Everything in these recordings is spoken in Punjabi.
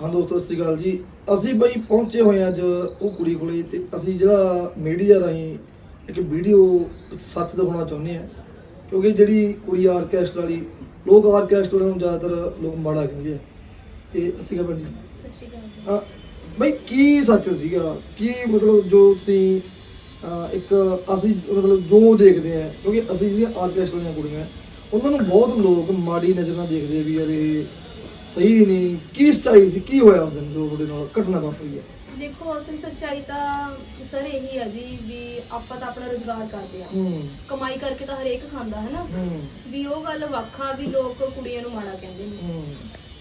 ਹਾਂ ਦੋਸਤੋ ਸਤਿ ਸ਼੍ਰੀ ਅਕਾਲ ਜੀ। ਅਸੀਂ ਬਈ ਪਹੁੰਚੇ ਹੋਏ ਅੱਜ ਉਹ ਕੁੜੀ ਕੋਲੇ ਤੇ ਅਸੀਂ ਜਿਹੜਾ ਮੀਡੀਆ ਰਾਹੀਂ ਇੱਕ ਵੀਡੀਓ ਸੱਚ ਦਿਖਾਉਣਾ ਚਾਹੁੰਦੇ ਹਾਂ। ਕਿਉਂਕਿ ਜਿਹੜੀ ਕੁੜੀ ਆਰਕੈਸਟਰਾ ਵਾਲੀ ਲੋਕ ਆਰਕੈਸਟਰਾ ਨੂੰ ਜ਼ਿਆਦਾਤਰ ਲੋਕ ਮਾੜਾ ਕਹਿੰਦੇ ਆ। ਤੇ ਅਸੀਂ ਕਹਾਂ ਜੀ ਸਤਿ ਸ਼੍ਰੀ ਅਕਾਲ ਜੀ। ਬਈ ਕੀ ਸੱਚ ਸੀਗਾ? ਕੀ ਮਤਲਬ ਜੋ ਤੁਸੀਂ ਇੱਕ ਅਸੀਂ ਮਤਲਬ ਜੋ ਦੇਖਦੇ ਆ ਕਿਉਂਕਿ ਅਸੀਂ ਜਿਹੜੀਆਂ ਆਰਕੈਸਟਰਾ ਦੀਆਂ ਕੁੜੀਆਂ ਉਹਨਾਂ ਨੂੰ ਬਹੁਤ ਲੋਕ ਮਾੜੀ ਨਜ਼ਰ ਨਾਲ ਦੇਖਦੇ ਆ ਵੀ ਯਾਰ ਇਹ ਸਹੀ ਨਹੀਂ ਕੀ ਸਚਾਈ ਸੀ ਕੀ ਹੋਇਆ ਉਸ ਦਿਨ ਜੋ ਤੁਹਾਡੇ ਨਾਲ ਘਟਨਾ ਵਾਪਰੀ ਹੈ? ਦੇਖੋ ਅਸਲ ਸੱਚਾਈ ਤਾਂ ਸਰ ਇਹੀ ਆ ਜੀ ਵੀ ਆਪਾਂ ਤਾਂ ਆਪਣਾ ਰੋਜ਼ਗਾਰ ਕਰਦੇ ਆ। ਹੂੰ। ਕਮਾਈ ਕਰਕੇ ਤਾਂ ਹਰੇਕ ਖਾਂਦਾ ਹੈ ਨਾ ਹੂੰ। ਵੀ ਉਹ ਗੱਲ ਵੱਖਾ ਵੀ ਲੋਕ ਕੁੜੀਆਂ ਨੂੰ ਮਾੜਾ ਕਹਿੰਦੇ ਨੇ। ਹੂੰ।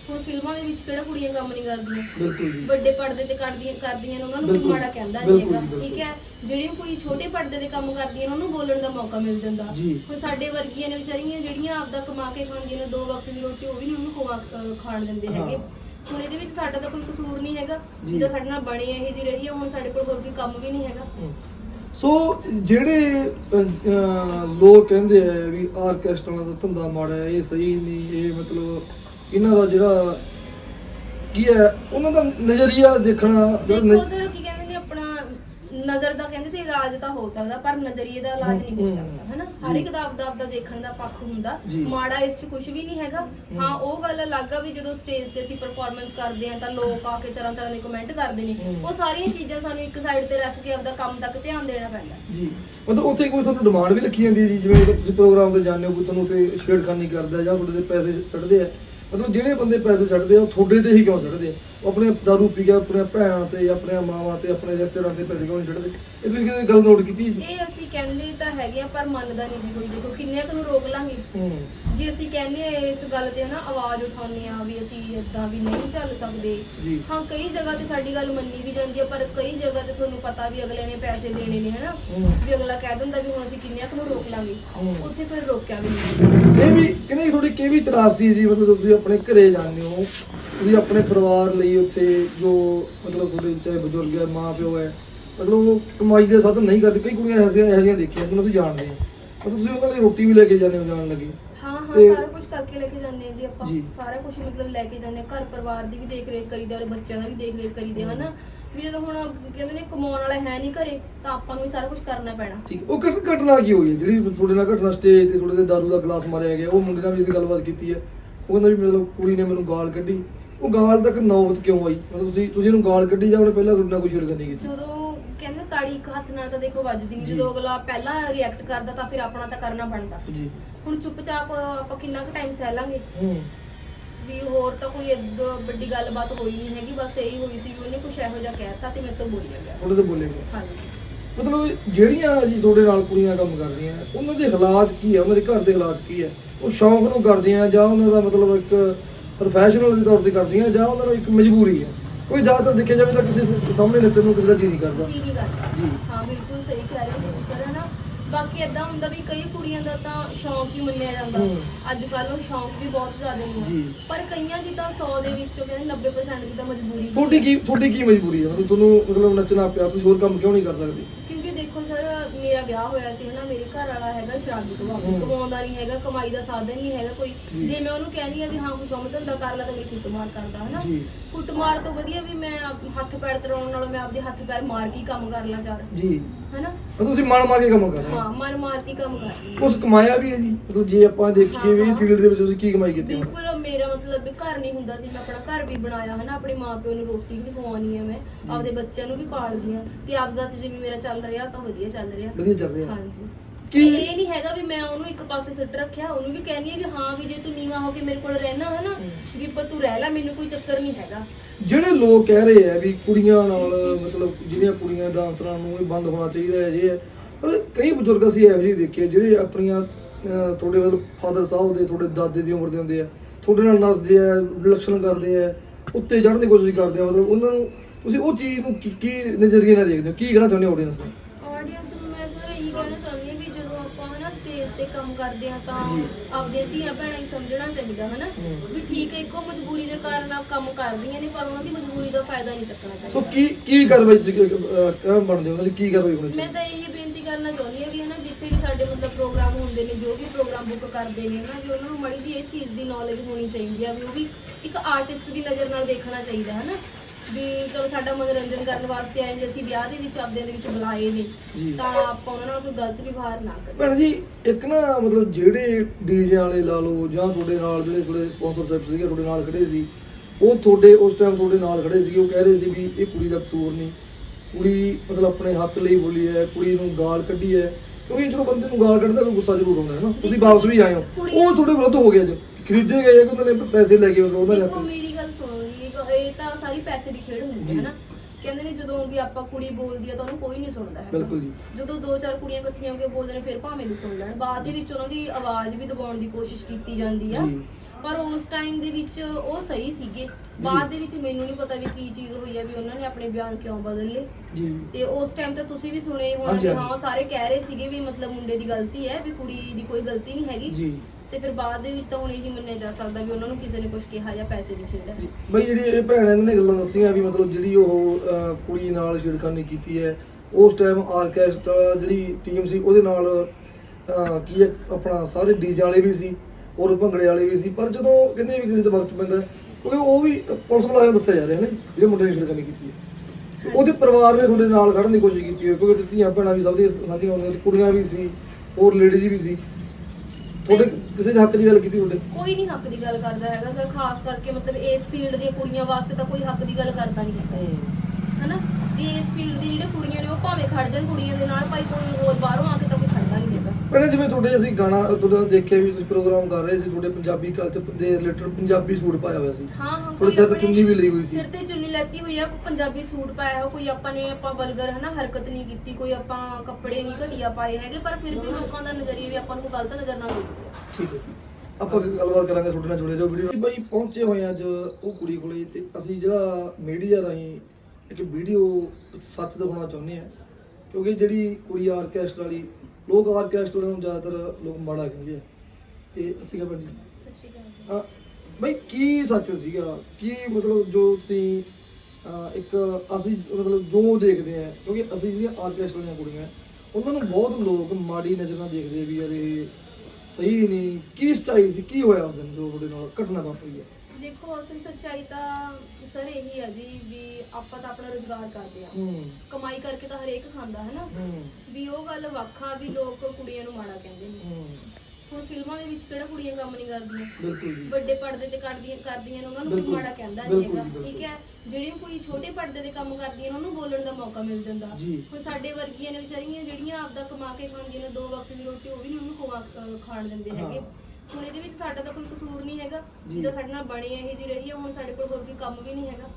ਹੁਣ ਫਿਲਮਾਂ ਦੇ ਵਿੱਚ ਕਿਹੜਾ ਕੁੜੀਆਂ ਕੰਮ ਨਹੀਂ ਕਰਦੀਆਂ? ਬਿਲਕੁਲ ਜੀ। ਵੱਡੇ ਪਰਦੇ ਤੇ ਕਰਦੀਆਂ ਕਰਦੀਆਂ ਨੇ ਉਹਨਾਂ ਨੂੰ ਕੋਈ ਬਿਲਕੁਲ, ਮਾੜਾ ਕਹਿੰਦਾ ਨਹੀਂ ਬਿਲਕੁਲ ਹੈਗਾ। ਜੀ, ਬਿਲਕੁਲ। ਠੀਕ ਹੈ? ਜਿਹੜੀਆਂ ਕੋਈ ਛੋਟੇ ਪਰਦੇ ਦੇ ਕੰਮ ਕਰਦੀਆਂ ਨੇ ਉਹਨੂੰ ਬੋਲਣ ਦਾ ਮੌਕਾ ਮਿਲ ਜਾਂਦਾ। ਜੀ। ਹੁਣ ਸਾਡੇ ਵਰਗੀਆਂ ਨੇ ਵਿਚਾਰੀਆਂ ਜਿਹੜੀਆਂ ਆਪਦਾ ਕਮਾ ਕੇ ਖਾਂਦੀਆਂ ਨੇ ਦੋ ਵਕਤ ਦੀ ਰੋਟੀ ਉਹ ਵੀ ਨਹੀਂ ਉਹਨੂੰ ਖਵਾ ਅਹ ਖਾਣ ਦਿੰਦੇ ਹਾਂ। ਹੈਗੇ। ਹੁਣ ਇਹਦੇ ਵਿੱਚ ਸਾਡਾ ਤਾਂ ਕੋਈ ਕਸੂਰ ਨਹੀਂ ਹੈਗਾ। ਜੀ। ਜਿੱਦਾਂ ਸਾਡੇ ਨਾਲ ਬਣੀ ਇਹ ਜੀ ਰਹੀ ਹੈ ਹੁਣ ਸਾਡੇ ਕੋਲ ਹੋਰ ਕੋਈ ਕੰਮ ਵੀ ਨਹੀਂ ਹੈਗਾ। ਸੋ ਜਿਹੜੇ ਅਹ, ਅਹ, ਲੋਕ ਕਹਿੰਦੇ ਆ ਵੀ ਆਰਕੈਸਟਰਾ ਦਾ ਧੰਦਾ ਮਾੜਾ ਹੈ ਇਹ ਸਹੀ ਨਹੀਂ ਇਹ ਮਤਲਬ ਇਹਨਾਂ ਦਾ ਜਿਹੜਾ ਕੀ ਹੈ ਉਹਨਾਂ ਦਾ ਨਜ਼ਰੀਆ ਦੇਖਣਾ ਜਿਹੜਾ ਦੇਖੋ ਨਜ਼- ਸਰ ਕੀ ਕਹਿੰਦੇ ਨੇ ਆਪਣਾ ਨਜ਼ਰ ਦਾ ਕਹਿੰਦੇ ਤੇ ਇਲਾਜ ਤਾਂ ਹੋ ਸਕਦਾ ਪਰ ਨਜ਼ਰੀਏ ਦਾ ਇਲਾਜ ਨਹੀਂ ਹੋ ਹਮ, ਸਕਦਾ ਹੈਨਾ ਜੀ। ਹਰ ਇੱਕ ਦਾ ਆਪਦਾ ਆਪਦਾ ਦੇਖਣ ਦਾ ਪੱਖ ਹੁੰਦਾ ਜੀ। ਮਾੜਾ ਇਸ 'ਚ ਕੁਝ ਵੀ ਨਹੀਂ ਹੈਗਾ ਹਾਂ ਉਹ ਗੱਲ ਅਲੱਗ ਆ ਵੀ ਜਦੋਂ ਸਟੇਜ ਤੇ ਅਸੀਂ ਪਰਫਾਰਮੈਂਸ ਕਰਦੇ ਆ ਤਾਂ ਲੋਕ ਆ ਕੇ ਤਰ੍ਹਾਂ ਤਰ੍ਹਾਂ ਦੇ ਕਮੈਂਟ ਕਰਦੇ ਨੇ ਹਮ। ਉਹ ਸਾਰੀਆਂ ਚੀਜ਼ਾਂ ਸਾਨੂੰ ਇੱਕ ਸਾਈਡ ਤੇ ਰੱਖ ਕੇ ਆਪਦਾ ਕੰਮ ਤੱਕ ਧਿਆਨ ਦੇਣਾ ਪੈਂਦਾ ਜੀ ਮਤਲਬ ਉੱਥੇ ਕੋਈ ਤੁਹਾਨੂੰ ਡਿਮਾਂਡ ਵੀ ਰੱਖੀ ਜਾਂਦੀ ਹੈ ਜੀ ਜਿਵੇਂ ਤੁਸੀਂ ਪ੍ਰੋਗਰਾਮ ਤੇ ਜਾਂਦੇ ਹੋ ਕੋਈ ਤੁਹਾਨੂੰ ਉੱਥੇ ਛੇੜਖਾਨੀ ਕਰਦਾ ਜਾਂ ਤੁਹਾਡੇ ਤੇ ਪੈਸੇ ਛੱਡਦੇ ਆ ਮਤਲਬ ਜਿਹੜੇ ਬੰਦੇ ਪੈਸੇ ਛੱਡਦੇ ਆ ਉਹ ਤੁਹਾਡੇ ਤੇ ਹੀ ਕਿਉਂ ਛੱਡਦੇ ਆ? ਉਹ ਆਪਣੇ ਦਾਰੂ ਪੀ ਕੇ ਆਪਣੇ ਭੈਣਾਂ ਤੇ ਆਪਣੇ ਮਾਵਾਂ ਤੇ ਆਪਣੇ ਰਿਸ਼ਤੇਦਾਰਾਂ ਤੇ ਪੈਸੇ ਕਿਉਂ ਨਹੀਂ ਛੱਡਦੇ? ਇਹ ਤੁਸੀਂ ਕਿਤੇ ਗੱਲ ਨੋਟ ਕੀਤੀ? ਇਹ ਅਸੀਂ ਕਹਿੰਦੇ ਤਾਂ ਹੈਗੇ ਆ ਪਰ ਮੰਨਦਾ ਨਹੀਂ ਜੀ ਕੋਈ। ਦੇਖੋ ਕਿੰਨੇ ਕੁ ਨੂੰ ਰੋਕ ਲਾਂਗੇ? ਹੂੰ। ਜੇ ਅਸੀਂ ਕਹਿੰਦੇ ਆ ਇਸ ਗੱਲ ਤੇ ਨਾ ਆਵਾਜ਼ ਉਠਾਉਂਦੇ ਆ ਵੀ ਅਸੀਂ ਇਦਾਂ ਵੀ ਨਹੀਂ ਚੱਲ ਸਕਦੇ। ਜੀ। ਹਾਂ ਕਈ ਜਗ੍ਹਾ ਤੇ ਸਾਡੀ ਗੱਲ ਮੰਨੀ ਵੀ ਜਾਂਦੀ ਹੈ ਪਰ ਕਈ ਜਗ੍ਹਾ ਤੇ ਤੁਹਾਨੂੰ ਪਤਾ ਵੀ ਅਗਲੇ ਨੇ ਪੈਸੇ ਦੇਣੇ ਨੇ ਹਨਾ? ਹੂੰ। ਵੀ ਅਗਲਾ ਕਹਿ ਦਿੰਦਾ ਵੀ ਹੁਣ ਅਸੀਂ ਕਿੰਨਿਆਂ ਕੁ ਨੂੰ ਰੋਕ ਲਾਂਗੇ। ਹੂੰ। ਉੱਥੇ ਫਿਰ ਰੋਕਿਆ ਵੀ ਨਹੀਂ ਇਹ ਵੀ ਕਹਿੰਦੇ ਥੋੜੀ ਕਿ ਵੀ ਤਰਾਸਦੀ ਜੀ? ਮਤਲਬ ਤੁਸੀਂ ਆਪਣੇ ਘਰੇ ਜਾਂਦੇ ਹੋ ਤੁਸੀਂ ਆਪਣੇ ਪਰਿਵਾਰ ਲਈ ਉੱਥੇ ਜੋ ਮਤਲਬ ਤੁਹਾਡੇ ਚਾਹੇ ਬਜ਼ੁਰਗ ਹੈ ਮਾਂ ਪਿਓ ਹੈ ਮਤਲਬ ਉਹ ਕਮਾਈ ਦੇ ਸਾਧਨ ਨਹੀਂ ਕਰਦੇ। ਕਈ ਕੁੜੀਆਂ ਐਸੀਆਂ ਇਹੋ ਜਿਹੀਆਂ ਦੇਖੀਆਂ ਜਿਹਨੂੰ ਅਸੀਂ ਜਾਣਦੇ ਹਾਂ। ਮਤਲਬ ਤੁਸੀਂ ਉਹਨਾਂ ਲਈ ਰੋਟੀ ਵੀ ਲੈ ਕੇ ਜਾਂਦੇ ਹੋ ਜਾਣ ਲੱਗੇ। ਹਾਂ ਹਾਂ ਤੇ- ਸਾਰਾ ਕੁਝ ਕਰਕੇ ਲੈ ਕੇ ਜਾਂਦੇ ਆ ਜੀ ਆਪਾਂ। ਜੀ। ਸਾਰਾ ਕੁਝ ਮਤਲਬ ਲੈ ਕੇ ਜਾਂਦੇ ਆ ਘਰ ਪਰਿਵਾਰ ਦੀ ਵੀ ਦੇਖ ਰੇਖ ਕਰੀਦੇ ਔਰ ਬੱਚਿਆਂ ਦਾ ਵੀ ਦੇਖ ਰੇਖ ਕਰੀਦੇ ਹਮ। ਹਨਾ? ਵੀ ਜਦੋਂ ਹੁਣ ਕਹਿੰਦੇ ਨੇ ਕਮਾਉਣ ਵਾਲਾ ਹੈ ਨਹੀਂ ਘਰੇ ਤਾਂ ਆਪਾਂ ਨੂੰ ਵੀ ਸਾਰਾ ਕੁਝ ਕਰਨਾ ਪੈਣਾ। ਠੀਕ। ਉਹ ਘਟ- ਘਟਨਾ ਕੀ ਹੋਈ ਹੈ? ਜਿਹੜੀ ਤੁਹਾਡੇ ਨਾਲ ਘਟਨਾ ਸਟੇਜ ਤੇ ਤੁਹਾਡੇ ਤੇ ਦਾਰੂ ਦਾ ਗਲਾਸ ਮਾਰਿਆ ਗਿਆ ਉਹ ਮੁੰਡੇ ਨਾਲ ਵੀ ਅਸੀਂ ਗੱਲਬਾਤ ਕੀਤੀ ਹੈ। ਉਹ ਕਹਿੰਦਾ ਵੀ ਮਤਲਬ ਕੁੜੀ ਨੇ ਮੈਨੂੰ ਗਾਲ ਕੱਢੀ। ਉਹ ਗਾਲ ਤੱਕ ਨੌਬਤ ਕਿਉਂ ਆਈ? ਮਤਲਬ ਤੁਸੀਂ ਤੁਸੀਂ ਇਹਨੂੰ ਗਾਲ ਕੱਢੀ ਜਾਂ ਉਹਨੇ ਪਹਿਲਾਂ ਤੁਹਾਡੇ ਨਾਲ ਕੋਈ ਛੇੜਖਾਨੀ ਕੀਤੀ? ਜਦੋਂ ਕਹਿੰਦੇ ਤਾੜੀ ਇੱਕ ਹੱਥ ਨਾਲ ਤਾਂ ਦੇਖੋ ਵੱਜਦੀ ਨਹੀਂ। ਜੀ। ਜਦੋਂ ਅਗਲਾ ਪਹਿਲਾਂ ਰਿਐਕਟ ਕਰਦਾ ਤਾਂ ਫਿਰ ਆਪਣਾ ਤਾਂ ਕਰਨਾ ਬਣਦਾ। ਜੀ। ਹੁਣ ਚੁੱਪਚਾਪ ਆਪਾਂ ਕਿੰਨਾ ਕੁ ਟਾਈਮ ਸਹਿ ਲਾਂਗੇ? ਹੂੰ। ਵੀ ਹੋਰ ਤਾਂ ਕੋਈ ਏਦੋਂ ਵੱਡੀ ਗੱਲਬਾਤ ਹੋਈ ਨਹੀਂ ਹੈਗੀ ਬਸ ਇਹੀ ਹੋਈ ਸੀ ਉਹਨੇ ਕੁਝ ਇਹੋ ਜਿਹਾ ਕਹਿਤਾ ਤੇ ਮੇਰੇ ਤੋਂ ਬੋਲਿਆ ਗਿਆ। ਤੁਹਾਡੇ ਤੇ ਬੋਲੇਗਾ ਹਾਂਜੀ। ਮਤਲਬ ਜਿਹੜੀਆਂ ਜੀ ਤੁਹਾਡੇ ਨਾਲ ਕੁੜੀਆਂ ਕੰਮ ਕਰਦੀਆਂ ਉਹਨਾਂ ਦੇ ਹਾਲਾਤ ਕੀ ਹੈ ਉਹਨਾਂ ਦੇ ਘਰ ਦੇ ਹਾਲਾਤ ਕੀ ਹੈ ਉਹ ਸ਼ੌਂਕ ਨੂੰ ਕਰਦੀਆਂ ਜਾਂ ਉਹਨਾਂ ਦਾ ਮਤਲਬ ਇੱਕ ਪ੍ਰੋਫੈਸ਼ਨਲ ਦੇ ਤੌਰ ਤੇ ਕਰਦੀਆਂ ਜਾਂ ਉਹਨਾਂ ਨੂੰ ਇੱਕ ਮਜਬੂਰੀ ਹੈ। ਕੋਈ ਜ਼ਿਆਦਾਤਰ ਦੇਖਿਆ ਜਾਵੇ ਤਾਂ ਕਿਸੇ ਸ- ਸਾਹਮਣੇ ਨੱਚਣ ਨੂੰ ਕਿਸੇ ਦਾ ਜੀ ਨਹੀਂ ਕਰਦਾ। ਜੀ ਨਹੀਂ ਕਰਦਾ। ਜੀ। ਹਾਂ ਬਿਲਕੁਲ ਸਹੀ ਕਹਿ ਰਹੇ ਹੋ ਤੁਸੀਂ ਸਰ ਹਨਾ? ਬਾਕੀ ਏਦਾਂ ਹੁੰਦਾ ਵੀ ਕਈ ਕੁੜੀਆਂ ਦਾ ਤਾਂ ਸ਼ੌਂਕ ਹੀ ਮੰਨਿਆ ਜਾਂਦਾ। ਅੱਜ ਕੱਲ੍ਹ ਉਹ ਸ਼ੌਂਕ ਵੀ ਬਹੁਤ ਜ਼ਿਆਦਾ ਨੇ ਜੀ। ਪਰ ਕਈਆਂ ਦੀ ਤਾਂ 100 ਦੇ ਵਿੱਚੋਂ ਕਹਿੰਦੇ 90% ਦੀ ਤਾਂ ਮਜਬੂਰੀ ਤੁਹਾਡੀ। ਕੀ ਤੁਹਾਡੀ ਕੀ ਮਜਬੂਰੀ ਹੈ? ਮਤਲਬ ਤੁਹਾਨੂੰ ਮਤਲਬ ਨੱਚਣਾ ਪਿਆ ਤੁਸੀਂ ਹੋਰ ਕੰਮ ਕਿਉਂ ਨਹੀਂ ਕਰ ਸਕਦੇ? ਕਿਉਂਕਿ ਦੇਖੋ ਸਰ ਮੇਰਾ ਵਿਆਹ ਹੋਇਆ ਸੀ ਹਨਾ ਮੇਰੇ ਘਰ ਵਾਲਾ ਹੈਗਾ ਸ਼ਰਾਬੀ ਹੂੰ। ਕਮਾਉਂਦਾ ਨਹੀਂ ਹੈਗਾ ਕਮਾਈ ਦਾ ਸਾਧਨ ਨਹੀਂ ਹੈਗਾ ਕੋਈ। ਜੀ। ਮੈਂ ਉਹਨੂੰ ਕਹਿੰਦੀ ਆ ਵੀ ਹਾਂ ਕੋਈ ਕੰਮ ਧੰਦਾ ਕਰ ਲੈ ਤਾਂ ਮੇਰੀ ਕੁੱਟਮਾਰ ਕਰਦਾ ਹਨਾ। ਕੁੱਟਮਾਰ ਤੋਂ ਵਧੀਆ ਵੀ ਮੈਂ ਆਪ- ਹੱਥ ਪੈਰ ਤਰਾਉਣ ਨਾਲੋਂ ਮੈਂ ਆਪਦੇ ਹੱਥ ਪੈਰ ਮਾਰ ਕੇ ਹੀ ਕੰਮ ਕਰ ਲਾਂ ਚਾਰ। ਜੀ। ਹਨਾ? ਤੁਸੀਂ ਮਨ ਮਾਰ ਕੇ ਕੰਮ ਕਰ ਰਹੇ ਹੋ। ਹਾਂ ਮਨ ਮਾਰ ਕੇ ਕੰਮ ਕਰ ਰਹੀ ਹਾਂ। ਕੁਛ ਕਮਾਇਆ ਵੀ ਹੈ ਜੀ। ਮਤਲਬ ਜੇ ਆਪਾਂ ਦੇਖੀਏ ਵੀ ਹਾਂ, ਹਾਂ। ਫੀਲਡ ਦੇ ਵਿੱਚ ਤੁਸੀਂ ਕੀ ਕਮਾਈ ਕੀਤੀ ਹੈ। ਬਿਲਕੁਲ ਮੇਰਾ ਮਤਲਬ ਵੀ ਘਰ ਨਹੀਂ ਹੁੰਦਾ ਸੀ। ਮੈਂ ਆਪਣਾ ਘਰ ਵੀ ਬਣਾਇਆ ਹਨਾ। ਆਪਣੇ ਮਾਪਿਓ ਨੂੰ ਰੋਟੀ ਵੀ ਖਵਾਉਣੀ ਹੈ ਮੈਂ। ਆਪਦੇ ਬੱਚਿਆਂ ਨੂੰ ਵੀ ਪਾਲਦੀ ਆ ਤੇ ਆਪਦਾ ਤੇ ਜਿਵੇਂ ਮੇਰਾ ਚੱਲ ਰਿਹਾ ਤਾਂ ਵਧੀਆ ਚੱਲ ਰਿਹਾ। ਵਧੀਆ ਚੱਲ ਰਿਹਾ। ਹਾਂਜੀ। ਕਿ ਇਹ ਨਹੀਂ ਹੈਗਾ ਵੀ ਮੈਂ ਉਹਨੂੰ ਇੱਕ ਪਾਸੇ ਸਿੱਟ ਰੱਖਿਆ ਉਹਨੂੰ ਵੀ ਕਹਿੰਦੀ ਹੈ ਵੀ ਹਾਂ ਵੀ ਜੇ ਤੂੰ ਨੀਵਾ ਹੋ ਕੇ ਮੇਰੇ ਕੋਲ ਰਹਿਣਾ ਹੈ ਨਾ ਵੀ ਪਰ ਤੂੰ ਰਹਿ ਲੈ ਮੈਨੂੰ ਕੋਈ ਚੱਕਰ ਨਹੀਂ ਹੈਗਾ। ਜਿਹੜੇ ਲੋਕ ਕਹਿ ਰਹੇ ਆ ਵੀ ਕੁੜੀਆਂ ਨਾਲ ਮਤਲਬ ਜਿਹੜੀਆਂ ਕੁੜੀਆਂ ਡਾਂਸਰਾਂ ਨੂੰ ਇਹ ਬੰਦ ਹੋਣਾ ਚਾਹੀਦਾ ਹੈ ਜੇ ਪਰ ਕਈ ਬਜ਼ੁਰਗ ਅਸੀਂ ਇਹੋ ਜਿਹੇ ਦੇਖੇ ਜਿਹੜੇ ਆਪਣੀਆਂ ਅਹ, ਤੁਹਾਡੇ ਫਾਦਰ ਸਾਹਿਬ ਦੇ ਤੁਹਾਡੇ ਦਾਦੇ ਦੀ ਉਮਰ ਦੇ ਹੁੰਦੇ ਆ ਤੁਹਾਡੇ ਨਾਲ ਨਸਦੇ ਆ ਵਿਲੱਖਣ ਕਰਦੇ ਆ ਉੱਤੇ ਚੜ੍ਹਨ ਦੀ ਕੋਸ਼ਿਸ਼ ਕਰਦੇ ਆ ਮਤਲਬ ਉਹਨਾਂ ਨੂੰ ਤੁਸੀਂ ਉਹ ਚੀਜ਼ ਨੂੰ ਕੀ ਕੀ ਨਜ਼ਰੀਏ ਨਾਲ ਦੇਖਦੇ ਹੋ? ਕੀ ਕਹਿਣਾ ਚਾਹੁੰਦੇ ਹੋ ਆਡੀਅנס ਨੂੰ? ਆਡੀਅנס ਕਰਦੇ ਆ ਤਾਂ ਜੀ। ਆਪਦੀਆਂ ਧੀਆਂ ਭੈਣਾਂ ਹੀ ਸਮਝਣਾ ਚਾਹੀਦਾ ਹਨਾ ਹੂੰ। ਵੀ ਠੀਕ ਹੈ ਇੱਕੋ ਮਜਬੂਰੀ ਦੇ ਕਾਰਨ ਆਪ ਕੰਮ ਕਰ ਰਹੀਆਂ ਨੇ ਪਰ ਉਹਨਾਂ ਦੀ ਮਜਬੂਰੀ ਦਾ ਫਾਇਦਾ ਨਹੀਂ ਚੱਕਣਾ ਸੋ ਚਾਹੀਦਾ ਕੀ ਕੀ ਕਾਰਵਾਈ ਤੁਸੀਂ ਕਿਵੇਂ ਬਣਦੇ ਹੋ ਉਹਨਾਂ ਦੀ ਕੀ ਕਾਰਵਾਈ ਹੋਣੀ ਮੈਂ ਚਾਹੀਦੀ ਤਾਂ ਇਹ ਬੇਨਤੀ ਕਰਨਾ ਚਾਹੁੰਦੀ ਹਾਂ ਵੀ ਹਨਾ ਜਿੱਥੇ ਵੀ ਸਾਡੇ ਮਤਲਬ ਪ੍ਰੋਗਰਾਮ ਹੁੰਦੇ ਨੇ ਜੋ ਵੀ ਪ੍ਰੋਗਰਾਮ ਬੁੱਕ ਕਰਦੇ ਨੇ ਹਨਾ ਵੀ ਉਹਨਾਂ ਨੂੰ ਮੜੀ ਜੀ ਇਹ ਚੀਜ਼ ਦੀ ਨੌਲੇਜ ਹੋਣੀ ਚਾਹੀਦੀ ਆ ਵੀ ਉਹ ਵੀ ਇੱਕ ਆਰਟਿਸਟ ਦੀ ਨਜ਼ਰ ਨਾਲ ਦੇਖਣਾ ਚਾਹੀਦਾ ਹਨਾ ਵੀ ਚਲੋ ਸਾਡਾ ਮਨੋਰੰਜਨ ਕਰਨ ਵਾਸਤੇ ਆਏ ਜੇ ਅਸੀਂ ਵਿਆਹ ਦੇ ਵਿੱਚ ਆਪਦੇ ਦੇ ਵਿੱਚ ਬੁਲਾਏ ਨੇ ਜੀ। ਤਾਂ ਆਪਾਂ ਉਹਨਾਂ ਨਾਲ ਕੋਈ ਗਲਤ ਵਿਵਹਾਰ ਨਾ ਕਰੀਏ। ਭੈਣ ਜੀ ਇੱਕ ਨਾ ਮਤਲਬ ਜਿਹੜੇ ਡੀਜੇ ਵਾਲੇ ਲਾ ਲਓ ਜਾਂ ਤੁਹਾਡੇ ਨਾਲ ਜਿਹੜੇ ਤੁਹਾਡੇ ਸਪਾਂਸਰਸ਼ਿਪ ਸੀਗੇ ਤੁਹਾਡੇ ਨਾਲ ਖੜੇ ਸੀ ਉਹ ਤੁਹਾਡੇ ਉਸ ਟਾਈਮ ਤੁਹਾਡੇ ਨਾਲ ਖੜੇ ਸੀਗੇ ਉਹ ਕਹਿ ਰਹੇ ਸੀ ਵੀ ਇਹ ਕੁੜੀ ਦਾ ਕਸੂਰ ਨਹੀਂ। ਕੁੜੀ ਮਤਲਬ ਆਪਣੇ ਹੱਕ ਲਈ ਬੋਲੀ ਹੈ ਕੁੜੀ ਨੂੰ ਗਾਲ ਕੱਢੀ ਹੈ ਕਿਉਂਕਿ ਜਦੋਂ ਬੰਦੇ ਨੂੰ ਗਾਲ ਕੱਢਦਾ ਕੋਈ ਗੁੱਸਾ ਜ਼ਰੂਰ ਆਉਂਦਾ ਹੈ ਨਾ ਤੁਸੀਂ ਵਾਪਸ ਵੀ ਆਏ ਹੋ। ਉਹ ਤੁਹਾਡੇ ਵਿਰੁੱਧ ਹੋ ਗਿਆ ਜੀ। ਖਰੀਦੇ ਗਏ ਕਿ ਉਹਨਾਂ ਨੇ ਪੈਸੇ ਲੈ ਕੇ ਮਤਲਬ ਉਹਦਾ ਦੇਖੋ ਕਰਕੇ ਮੇਰੀ ਗੱਲ ਸੁਣੋ ਜੀ ਇਹ- ਤਾਂ ਸਾਰੀ ਪੈਸੇ ਦੀ ਖੇਡ ਹੁੰਦੀ। ਹੈ ਨਾ। ਕਹਿੰਦੇ ਨੇ ਜਦੋਂ ਵੀ ਆਪਾਂ ਕੁੜੀ ਬੋਲਦੀ ਆ ਤਾਂ ਉਹਨੂੰ ਕੋਈ ਨਹੀਂ ਸੁਣਦਾ ਹੈਗਾ। ਬਿਲਕੁਲ ਜੀ। ਜਦੋਂ ਦੋ ਚਾਰ ਕੁੜੀਆਂ ਇਕੱਠੀਆਂ ਹੋ ਕੇ ਬੋਲਦੇ ਨੇ ਫਿਰ ਭਾਵੇਂ ਨਹੀਂ ਸੁਣ ਲੈਣ ਬਾਅਦ ਦੇ ਵਿੱਚ ਉਹਨਾਂ ਦੀ ਆਵਾਜ਼ ਵੀ ਦਬਾਉਣ ਦੀ ਕੋਸ਼ਿਸ਼ ਕੀਤੀ ਜਾਂਦੀ ਆ। ਜੀ। ਪਰ ਉਸ ਟਾਈਮ ਦੇ ਵਿੱਚ ਉਹ ਸਹੀ ਸੀਗੇ। ਬਾਅਦ ਦੇ ਵਿੱਚ ਮੈਨੂੰ ਨਹੀਂ ਪਤਾ ਵੀ ਕੀ ਚੀਜ਼ ਹੋਈ ਆ ਵੀ ਉਹਨਾਂ ਨੇ ਆਪਣੇ ਬਿਆਨ ਕਿਉਂ ਬਦਲ ਲਏ। ਜੀ। ਤੇ ਉਸ ਟਾਈਮ ਤੇ ਤੁਸੀਂ ਵੀ ਸੁਣੇ ਹੋਣਾ ਹਾਂਜੀ, ਕਿ ਹਾਂਜੀ। ਹਾਂ ਸਾਰੇ ਕਹਿ ਰਹੇ ਸੀਗੇ ਵੀ ਮਤਲਬ ਮੁੰਡੇ ਦੀ ਗਲਤੀ ਹੈ ਵੀ ਕੁੜੀ ਦੀ ਕੋਈ ਗਲਤੀ ਨਹੀਂ ਹੈਗੀ। ਜੀ। ਤੇ ਫਿਰ ਬਾਅਦ ਦੇ ਵਿੱਚ ਤਾਂ ਹੁਣ ਇਹੀ ਮੰਨਿਆ ਜਾ ਸਕਦਾ ਵੀ ਉਹਨਾਂ ਨੂੰ ਕਿਸੇ ਨੇ ਕੁਝ ਕਿਹਾ ਜਾਂ ਪੈਸੇ ਦੀ ਖੇਡ ਹੈ। ਬਈ ਜਿਹੜੀ ਇਹ ਭੈਣਾਂ ਨੇ ਗੱਲਾਂ ਦੱਸੀਆਂ ਵੀ ਮਤਲਬ ਜਿਹੜੀ ਉਹ ਅਹ, ਕੁੜੀ ਨਾਲ ਛੇੜਖਾਨੀ ਕੀਤੀ ਹੈ ਉਸ ਟਾਈਮ ਆਰਕੈਸਟਰਾ ਜਿਹੜੀ ਟੀਮ ਸੀ ਉਹਦੇ ਨਾਲ ਅਹ, ਕੀ ਹੈ ਆਪਣਾ ਸਾਰੇ ਡੀਜੇ ਵਾਲੇ ਵੀ ਸੀ ਔਰ ਭੰਗੜੇ ਵਾਲੇ ਵੀ ਸੀ ਪਰ ਜਦੋਂ ਕਹਿੰਦੇ ਵੀ ਕਿਸੇ ਦਾ ਵਕਤ ਪੈਂਦਾ ਕਿਉਂਕਿ ਉਹ ਵੀ ਪੁਲਿਸ ਮੁਲਾਜ਼ਮ ਦੱਸਿਆ ਜਾ ਰਿਹਾ ਨੇ ਜਿਹੜੇ ਮੁੰਡੇ ਨੇ ਛੇੜਖਾਨੀ ਕੀਤੀ ਹੈ। ਤੇ ਉਹਦੇ ਪਰਿਵਾਰ ਨੇ ਤੁਹਾਡੇ ਨਾਲ ਖੜਨ ਦੀ ਕੋਸ਼ਿਸ਼ ਕੀਤੀ ਹੈ ਕਿਉਂਕਿ ਧੀਆਂ ਭੈਣਾਂ ਵੀ ਸਭ ਦੀਆਂ ਸਾਂਝੀਆਂ ਹੁੰਦੀਆਂ ਤੇ ਕੁੜੀਆਂ ਵੀ ਸੀ ਹੋਰ ਲੇਡੀਜ਼ ਵੀ ਸੀ। ਤੁਹਾਡੇ ਕਿਸੇ ਦੇ ਹੱਕ ਦੀ ਗੱਲ ਕੀਤੀ ਤੁਹਾਡੇ ਕੋਈ ਨਹੀਂ ਹੱਕ ਦੀ ਗੱਲ ਕਰਦਾ ਹੈਗਾ ਸਰ ਖਾਸ ਕਰਕੇ ਮਤਲਬ ਇਸ ਫੀਲਡ ਦੀਆਂ ਕੁੜੀਆਂ ਵਾਸਤੇ ਤਾਂ ਕੋਈ ਹੱਕ ਦੀ ਗੱਲ ਕਰਦਾ ਨਹੀਂ ਹੈਗਾ। ਹਨਾ? ਵੀ ਇਸ ਫੀਲਡ ਦੀ ਜਿਹੜੇ ਕੁੜੀਆਂ ਨੇ ਉਹ ਭਾਵੇਂ ਖੜ ਜਾਣ ਕੁੜੀਆਂ ਦੇ ਨਾਲ ਭਾਈ ਕੋਈ ਹੋਰ ਬਾਹਰੋਂ ਆ ਕੇ ਤਾਂ ਕੋਈ ਖੜਦਾ ਨਹੀਂ ਹੈਗਾ। ਪਹਿਲਾਂ ਜਿਵੇਂ ਤੁਹਾਡੇ ਅਸੀਂ ਗਾਣਾ ਤੁਹਾਡਾ ਦੇਖਿਆ ਵੀ ਤੁਸੀਂ ਪ੍ਰੋਗਰਾਮ ਕਰ ਰਹੇ ਸੀ ਤੁਹਾਡੇ ਪੰਜਾਬੀ ਕਲਚਰ ਦੇ ਰਿਲੇਟਡ ਪੰਜਾਬੀ ਸੂਟ ਪਾਇਆ ਹੋਇਆ ਸੀ। ਹਾਂ ਹਾਂ ਤੁਹਾਡੇ ਸਿਰ ਤੇ ਚੁੰਨੀ ਵੀ ਲਈ ਹੋਈ ਸੀ। ਸਿਰ ਤੇ ਚੁੰਨੀ ਲੈਤੀ ਹੋਈ ਆ ਕੋਈ ਪੰਜਾਬੀ ਸੂਟ ਪਾਇਆ ਹੋ ਕੋਈ ਆਪਾਂ ਨੇ ਆਪਾਂ ਵਲਗਰ ਹਨਾ ਹਰਕਤ ਨਹੀਂ ਕੀਤੀ ਕੋਈ ਆਪਾਂ ਕੱਪੜੇ ਨਹੀਂ ਘਟੀਆ ਪਾਏ ਹੈਗੇ ਪਰ ਫਿਰ ਵੀ ਲੋਕਾਂ ਦਾ ਨਜ਼ਰੀਆ ਵੀ ਆਪਾਂ ਨੂੰ ਗਲਤ ਨਜ਼ਰ ਨਾਲ ਦੇਖਦੇ ਆ। ਠੀਕ ਹੈ ਆਪਾਂ ਗੱਲਬਾਤ ਕਰਾਂਗੇ ਤੁਹਾਡੇ ਨਾਲ ਜੁੜੇ ਰਹੋ ਵੀਡੀਓ ਬਾਈ ਪਹੁੰਚੇ ਹੋਏ ਆ ਅੱਜ ਉਹ ਕੁੜੀ ਕੋਲੇ ਤੇ ਅਸੀਂ ਜਿਹੜਾ ਮੀਡੀਆ ਰਾਹੀਂ ਇੱਕ ਵੀਡੀਓ ਸੱਚ ਦਿਖਾਉਣਾ ਚਾਹੁੰਦੇ ਆ ਕਿਉਂਕਿ ਜਿਹੜੀ ਕੁੜੀ ਆਰਕੈਸਟਰਾ ਵਾਲੀ ਲੋਕ ਆਰਕੈਸਟਰਾ ਨੂੰ ਜ਼ਿਆਦਾਤਰ ਲੋਕ ਮਾੜਾ ਕਹਿੰਦੇ ਆ। ਤੇ ਅਸੀਂ ਕਹਿੰਦੇ ਸਤਿ ਸ਼੍ਰੀ ਅਕਾਲ ਜੀ। ਬਈ ਕੀ ਸੱਚ ਸੀਗਾ? ਕੀ ਮਤਲਬ ਜੋ ਤੁਸੀਂ ਅਹ, ਇੱਕ ਅਸੀਂ ਮਤਲਬ ਜੋ ਦੇਖਦੇ ਆ ਕਿਉਂਕਿ ਅਸੀਂ ਜਿਹੜੀਆਂ ਆਰਕੈਸਟਰਾ ਦੀਆਂ ਕੁੜੀਆਂ ਉਹਨਾਂ ਨੂੰ ਬਹੁਤ ਲੋਕ ਮਾੜੀ ਨਜ਼ਰ ਨਾਲ ਦੇਖਦੇ ਆ ਵੀ ਯਾਰ ਇਹ ਸਹੀ ਨਹੀਂ ਕੀ ਸਚਾਈ ਸੀ ਕੀ ਹੋਇਆ ਉਸ ਦਿਨ ਜੋ ਤੁਹਾਡੇ ਨਾਲ ਘਟਨਾ ਵਾਪਰੀ ਹੈ ਦੇਖੋ ਅਸਲ ਸੱਚਾਈ ਤਾਂ ਸਰ ਇਹੀ ਆ ਜੀ ਵੀ ਆਪਾਂ ਤਾਂ ਆਪਣਾ ਰੋਜ਼ਗਾਰ ਕਰਦੇ ਆ। ਹੂੰ। ਕਮਾਈ ਕਰਕੇ ਤਾਂ ਹਰੇਕ ਖਾਂਦਾ ਹੈ ਨਾ ਹੂੰ। ਵੀ ਉਹ ਗੱਲ ਵੱਖਾ ਵੀ ਲੋਕ ਕੁੜੀਆਂ ਨੂੰ ਮਾੜਾ ਕਹਿੰਦੇ ਨੇ। ਹੂੰ। ਹੁਣ ਫਿਲਮਾਂ ਦੇ ਵਿੱਚ ਕਿਹੜਾ ਕੁੜੀਆਂ ਕੰਮ ਨਹੀਂ ਕਰਦੀਆਂ? ਬਿਲਕੁਲ ਜੀ। ਵੱਡੇ ਪਰਦੇ ਤੇ ਕਰਦੀਆਂ ਕਰਦੀਆਂ ਨੇ ਉਹਨਾਂ ਨੂੰ ਕੋਈ ਬਿਲਕੁਲ, ਮਾੜਾ ਕਹਿੰਦਾ ਨਹੀਂ ਬਿਲਕੁਲ ਹੈਗਾ। ਬਿਲਕੁਲ। ਠੀਕ ਹੈ? ਜਿਹੜੀਆਂ ਕੋਈ ਛੋਟੇ ਪਰਦੇ ਦੇ ਕੰਮ ਕਰਦੀਆਂ ਨੇ ਉਹਨਾਂ ਨੂੰ ਬੋਲਣ ਦਾ ਮੌਕਾ ਮਿਲ ਜਾਂਦਾ। ਜੀ। ਹੁਣ ਸਾਡੇ ਵਰਗੀਆਂ ਨੇ ਵਿਚਾਰੀਆਂ ਜਿਹੜੀਆਂ ਆਪਦਾ ਕਮਾ ਕੇ ਖਾਂਦੀਆਂ ਨੇ ਦੋ ਵਕਤ ਦੀ ਰੋਟੀ ਉਹ ਵੀ ਨਹੀਂ ਉਹਨੂੰ ਖਵਾ ਅਹ ਖਾਣ ਦਿੰਦੇ ਹਾਂ। ਹੈਗੇ। ਹੁਣ ਇਹਦੇ ਵਿੱਚ ਸਾਡਾ ਤਾਂ ਕੋਈ ਕਸੂਰ ਨਹੀਂ ਹੈਗਾ ਜੀ। ਜਿੱਦਾਂ ਸਾਡੇ ਨਾਲ ਬਣੀ ਇਹ ਜੀ ਰਹੀ ਹੈ ਹੁਣ ਸਾਡੇ ਕੋਲ ਹੋਰ ਕੋਈ ਕੰਮ ਵੀ ਨਹੀਂ ਹੈਗਾ।